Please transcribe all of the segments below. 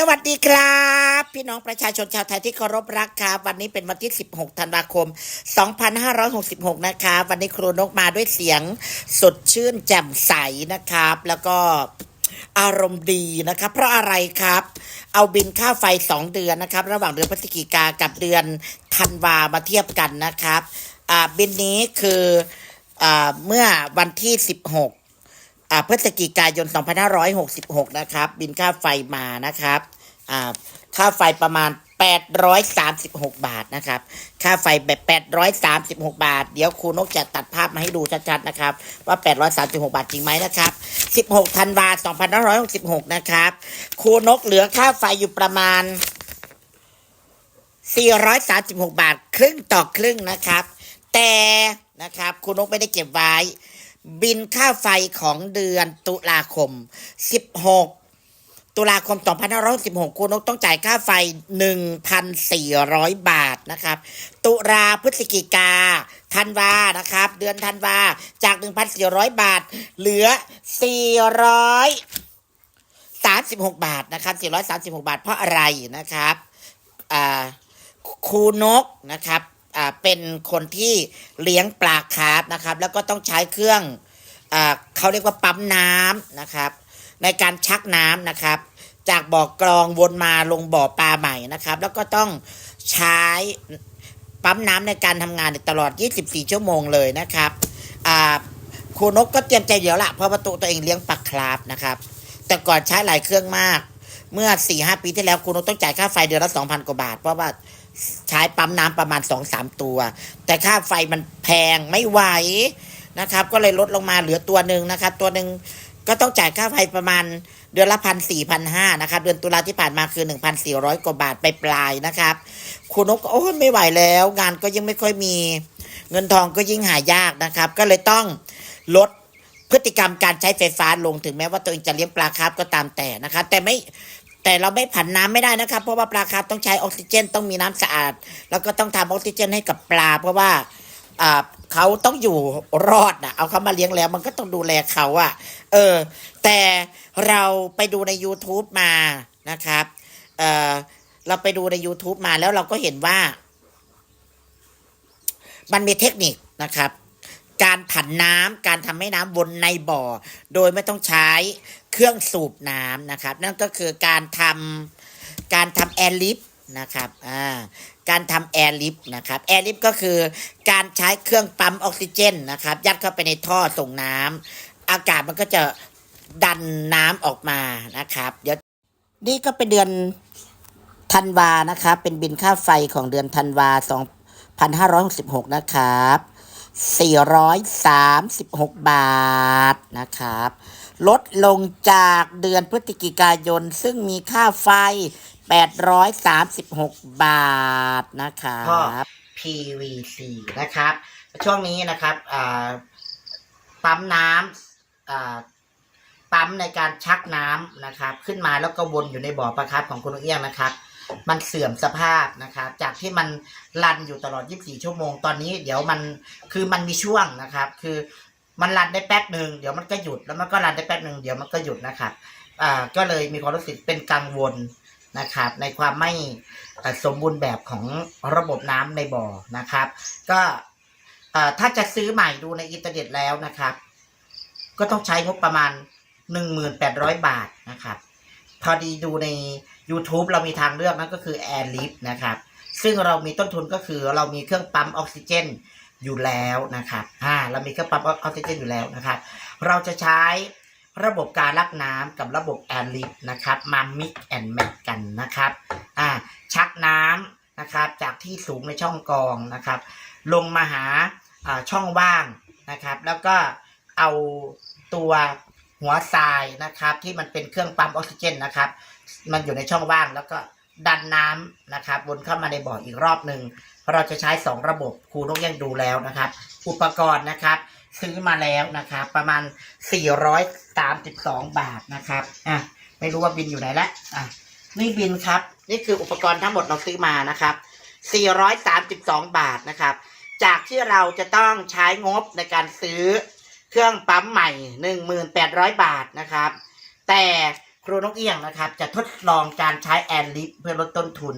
สวัสดีครับ พี่น้องประชาชนชาวไทยที่เคารพรักครับ วันนี้เป็นวันที่ 16 ธันวาคม 2566 นะครับวันนี้ครูนกมาด้วยเสียงสดชื่นแจ่มใสนะครับ แล้วก็อารมณ์ดีนะครับ เพราะอะไรครับ เอาบินค่าไฟ 2 เดือนนะครับ ระหว่างเดือนพฤศจิกากับเดือนธันวามาเทียบกันนะครับบินนี้คืออเมื่อวันที่ 16 พฤศจิกายน 2566 นะครับ บินค่าไฟมานะครับอ่าค่าไฟประมาณ 836 บาทนะครับ ค่าไฟแบบ 836 บาท เดี๋ยวครูนกจะตัดภาพมาให้ดูชัดๆนะครับ ว่า 836 บาทจริงไหมนะครับ 16ธันวา2566 นะครับครูนกเหลือค่าไฟอยู่ประมาณ 436 บาท ครึ่งต่อครึ่งนะครับ แต่นะครับคุณนกไม่ได้เก็บไว้ บินค่าไฟของเดือนตุลาคม 16 ตุลาคม 2516คุณนกต้องจ่ายค่าไฟ 1,400 บาทนะครับ ตุลาพฤศจิกาธันวานะครับ เดือนธันวาจาก 1,400 บาท เหลือ 400 36 บาทนะครับ 436 บาทเพราะอะไรนะครับอ่าครูนกนะครับอ่าเป็นคนที่เลี้ยงปลาคาร์ฟนะครับ แล้วก็ต้องใช้เครื่อง เขาเรียกว่าปั๊มน้ำนะครับ ในการชักน้ำนะครับ จากบ่อกรองวนมาลงบ่อปลาใหม่นะครับ แล้วก็ต้องใช้ปั๊มน้ำในการทำงานตลอด 24 ชั่วโมงเลยนะครับครูนกก็เตรียมใจเดี๋ยวละเพราะประตูตัวเองเลี้ยงปลาคราฟนะครับ แต่ก่อนใช้หลายเครื่องมาก เมื่อ4ี่หปีที่แล้วครูนกต้องจ่ายค่าไฟเดือนละ 2,000 กว่าบาท เพราะว่าใช้ปั๊มน้ำประมาณ 2-3 ตัว แต่ค่าไฟมันแพงไม่ไหว นะครับ ก็เลยลดลงมาเหลือตัวหนึ่งนะครับ ตัวหนึ่งก็ต้องจ่ายค่าไฟประมาณเดือนละพันสี่พันห้านะครับเดือนตุลาที่ผ่านมาคือหนึ่งพันสี่ร้อยกว่าบาทไปปลายนะครับครูนกโอ้ยไม่ไหวแล้ว งานก็ยังไม่ค่อยมี เงินทองก็ยิ่งหายากนะครับ ก็เลยต้องลดพฤติกรรมการใช้ไฟฟ้าลงถึงแม้ว่าตัวเองจะเลี้ยงปลาคาร์ฟก็ตามแต่นะครับแต่ไม่แต่เราไม่ผันน้ำไม่ได้นะครับเพราะว่าปลาคาร์ฟต้องใช้ออกซิเจน ต้องมีน้ำสะอาด แล้วก็ต้องทำออกซิเจนให้กับปลา เพราะว่า อ่าเขาต้องอยู่รอดนะเอาเขามาเลี้ยงแล้ว มันก็ต้องดูแลเขาอะเออ แต่เราไปดูใน YouTube มานะครับ เออเราไปดูใน YouTube มาแล้วเราก็เห็นว่า มันมีเทคนิคนะครับ การผันน้ำการทำให้น้ำวนในบ่อ โดยไม่ต้องใช้เครื่องสูบน้ำนะครับ นั่นก็คือการทำการทำแอร์ลิฟ นะครับอ่าการทำแอร์ลิฟนะครับแอร์ลิฟก็คือการใช้เครื่องปั๊มออกซิเจนนะครับ ยัดเข้าไปในท่อส่งน้ำอากาศมันก็จะดันน้ำออกมานะครับ เดี๋ยวนี่ก็เป็นเดือนธันวานะครับ เป็นบินค่าไฟของเดือนธันวา2566 นะครับ 436 บาทนะครับ ลดลงจากเดือนพฤศจิกายน ซึ่งมีค่าไฟ 836บหกบาทนะครับ PVC นะครับ ช่วงนี้นะครับปั๊มน้ำปั๊มในการชักน้ำนะครับ ขึ้นมาแล้วก็วนอยู่ในบ่อปลาครับของคุณเอี้ยงนะครับ มันเสื่อมสภาพนะครับ จากที่มันรันอยู่ตลอด 24 ชั่วโมงตอนนี้ เดี๋ยวมันคือมันมีช่วงนะครับ คือมันรันได้แป๊บหนึ่งเดี๋ยวมันก็หยุดแล้วมันก็รันได้แป๊บหนึ่งเดี๋ยวมันก็หยุดนะครับอ่าก็เลยมีความรู้สึกเป็นกังวล นะครับ ในความไม่สมบูรณ์แบบของระบบน้ำในบ่อนะครับ ก็ถ้าจะซื้อใหม่ดูในอินเทอร์เน็ตแล้วนะครับ ก็ต้องใช้งบประมาณ 1,800 บาทนะครับ พอดีดูใน YouTube เรามีทางเลือกนั่นก็คือ Air Lift นะครับ ซึ่งเรามีต้นทุนก็คือเรามีเครื่องปั๊มออกซิเจนอยู่แล้วนะครับอ่าเรามีเครื่องปั๊มออกซิเจนอยู่แล้วนะครับ เราจะใช้ ระบบการรักน้ำกับระบบแอลิฟนะครับมามิกแอนแมทกันนะครับอ่าชักน้ำนะครับจากที่สูงในช่องกองนะครับ ลงมาหาอ่าช่องว่างนะครับ แล้วก็เอาตัวหัวทรายนะครับ ที่มันเป็นเครื่องปั๊มออกซิเจนนะครับ มันอยู่ในช่องว่างแล้วก็ ดันน้ำนะครับวนเข้ามาในบ่ออีกรอบหนึ่งเราจะใช้ 2 ระบบครูนกยังดูแล้วนะครับ อุปกรณ์นะครับซื้อมาแล้วนะครับ ประมาณ 432 บาทนะครับอะไม่รู้ว่าบินอยู่ไหนละอะนี่บินครับ นี่คืออุปกรณ์ทั้งหมดเราซื้อมานะครับ 432 บาทนะครับ จากที่เราจะต้องใช้งบในการซื้อเครื่องปั๊มใหม่ 1,800 บาทนะครับ แต่ ครูนกเอี้ยงนะครับ จะทดลองการใช้แอร์ลิฟเพื่อลดต้นทุน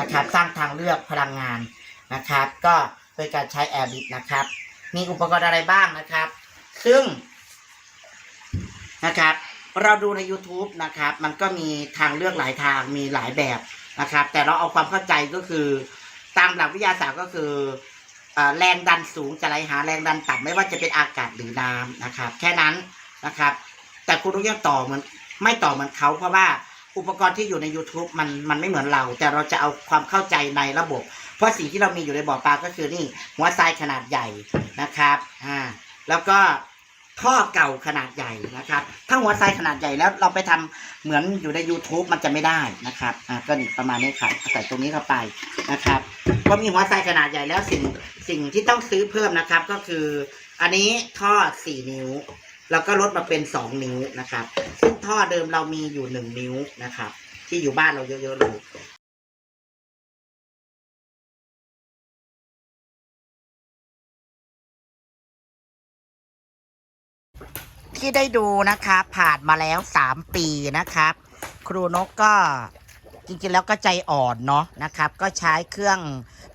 นะครับ สร้างทางเลือกพลังงานนะครับ ก็โดยการใช้แอร์ลิฟนะครับ มีอุปกรณ์อะไรบ้างนะครับ ซึ่งนะครับ เราดูใน YouTube นะครับ มันก็มีทางเลือกหลายทางมีหลายแบบนะครับ แต่เราเอาความเข้าใจก็คือ ตามหลักวิทยาศาสตร์ก็คืออแรงดันสูงจะไหลหาแรงดันต่ำไม่ว่าจะเป็นอากาศหรือน้ำนะครับ แค่นั้นนะครับ แต่คุณต้องยังต่อเหมือน ไม่ต่อเหมือนเขาเพราะว่าอุปกรณ์ที่อยู่ใน YouTube มันมันไม่เหมือนเรา แต่เราจะเอาความเข้าใจในระบบ เพราะสิ่งที่เรามีอยู่ในบ่อปลาก็คือนี่หัวทรายขนาดใหญ่นะครับอ่าแล้วก็ท่อเก่าขนาดใหญ่นะครับ ถ้าหัวทรายขนาดใหญ่แล้วเราไปทำเหมือนอยู่ใน YouTube มันจะไม่ได้นะครับอ่าก็นี่ประมาณนี้ครับใส่ตรงนี้เข้าไปนะครับพอมีหัวทรายขนาดใหญ่แล้วสิ่งสิ่งที่ต้องซื้อเพิ่มนะครับ ก็คือ อันนี้ท่อ4นิ้ว แล้วก็ลดมาเป็น 2 นิ้วนะครับ ซึ่งท่อเดิมเรามีอยู่ 1 นิ้วนะครับ ที่อยู่บ้านเราเยอะๆเลยที่ได้ดูนะครับผ่านมาแล้ว 3 ปีนะครับ ครูนกก็จริงๆแล้วก็ใจอ่อนเนาะนะครับ ก็ใช้เครื่อง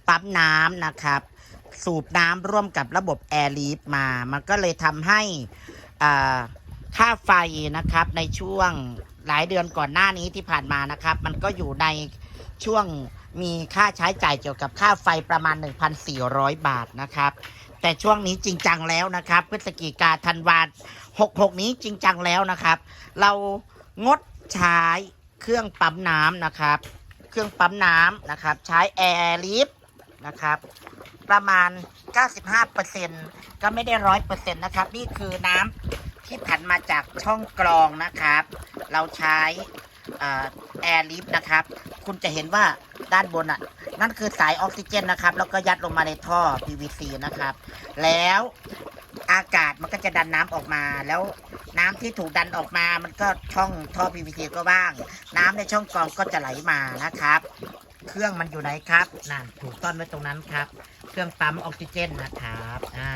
ปั๊มน้ำนะครับ สูบน้ำร่วมกับระบบแอร์ลีฟมา มันก็เลยทำให้ ค่าไฟนะครับในช่วงหลายเดือนก่อนหน้านี้ที่ผ่านมานะครับ มันก็อยู่ในช่วงมีค่าใช้จ่ายเกี่ยวกับค่าไฟประมาณ 1,400 บาทนะครับ แต่ช่วงนี้จริงจังแล้วนะครับ พฤศจิกาธันวาหกหกนี้จริงจังแล้วนะครับ เรางดใช้เครื่องปั๊มน้ำนะครับ เครื่องปั๊มน้ำนะครับ ใช้แอร์ลิฟนะครับ ประมาณ 95%ก็ไม่ได้ร้อยเปอร์เซ็นต์นะครับ นี่คือน้ำที่ผันมาจากช่องกรองนะครับ เราใช้แอร์ลิฟนะครับ คุณจะเห็นว่าด้านบนอะ นั่นคือสายออกซิเจนนะครับ แล้วก็ยัดลงมาในท่อ PVC นะครับ แล้วอากาศมันก็จะดันน้ำออกมา แล้วน้ำที่ถูกดันออกมา มันก็ช่องท่อ PVC ก็ว่าง น้ำในช่องกรองก็จะไหลมานะครับ รื่องมันอยู่ไหนครับนั่นถูกต้อนไว้ตรงนั้นครับ เครื่องปั๊มออกซิเจนนะครับอ่า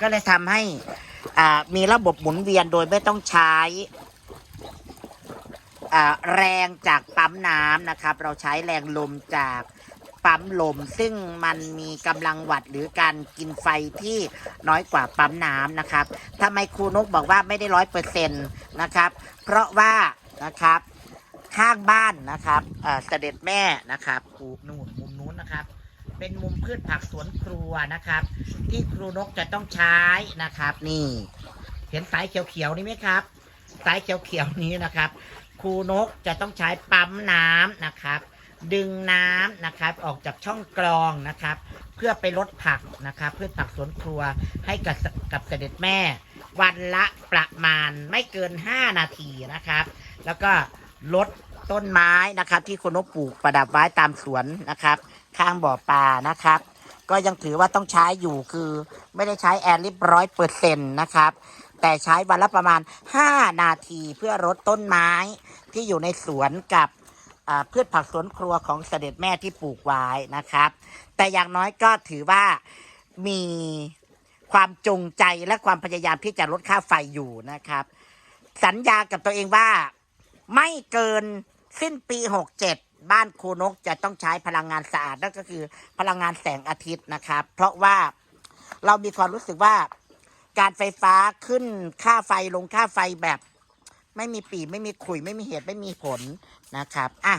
ก็เลยทำให้อ่ามีระบบหมุนเวียนโดยไม่ต้องใช้อ่าแรงจากปั๊มน้ำนะครับ เราใช้แรงลมจากปั๊มลมซึ่งมันมีกำลังวัตหรือการกินไฟที่น้อยกว่าปั๊มน้ำนะครับทำไมครูนกบอกว่าไม่ได้ร้อยเปอร์เซ็นต์นะครับ เพราะว่านะครับ ข้างบ้านนะครับเสด็จแม่นะครับปลูกนู่นมุมนู้นนะครับ เป็นมุมพืชผักสวนครัวนะครับ ที่ครูนกจะต้องใช้นะครับ นี่ เห็นสายเขียวๆนี่ไหมครับ สายเขียวๆนี้นะครับ ครูนกจะต้องใช้ปั๊มน้ำนะครับ ดึงน้ำนะครับออกจากช่องกรองนะครับ เพื่อไปลดผักนะครับพืชผักสวนครัวให้กับกับเสด็จแม่ วันละประมาณไม่เกิน 5 นาทีนะครับ แล้วก็ ลดต้นไม้นะครับ ที่คนนกปลูกประดับไว้ตามสวนนะครับ ข้างบ่อปลานะครับ ก็ยังถือว่าต้องใช้อยู่คือไม่ได้ใช้แอร์ลิฟร้อยเปอร์เซ็นต์นะครับ แต่ใช้วันละประมาณ 5 นาทีเพื่อลดต้นไม้ที่อยู่ในสวนกับพืชผักสวนครัวของเสด็จแม่ที่ปลูกไว้นะครับ แต่อย่างน้อยก็ถือว่ามีความจงใจและความพยายามที่จะลดค่าไฟอยู่นะครับ สัญญากับตัวเองว่า ไม่เกินสิ้นปี67บ้านครูนกจะต้องใช้พลังงานสะอาดนั่นก็คือพลังงานแสงอาทิตย์นะครับ เพราะว่าเรามีความรู้สึกว่าการไฟฟ้าขึ้นค่าไฟลงค่าไฟแบบ ไม่มีปีไม่มีขุยไม่มีเหตุไม่มีผลนะครับ อะ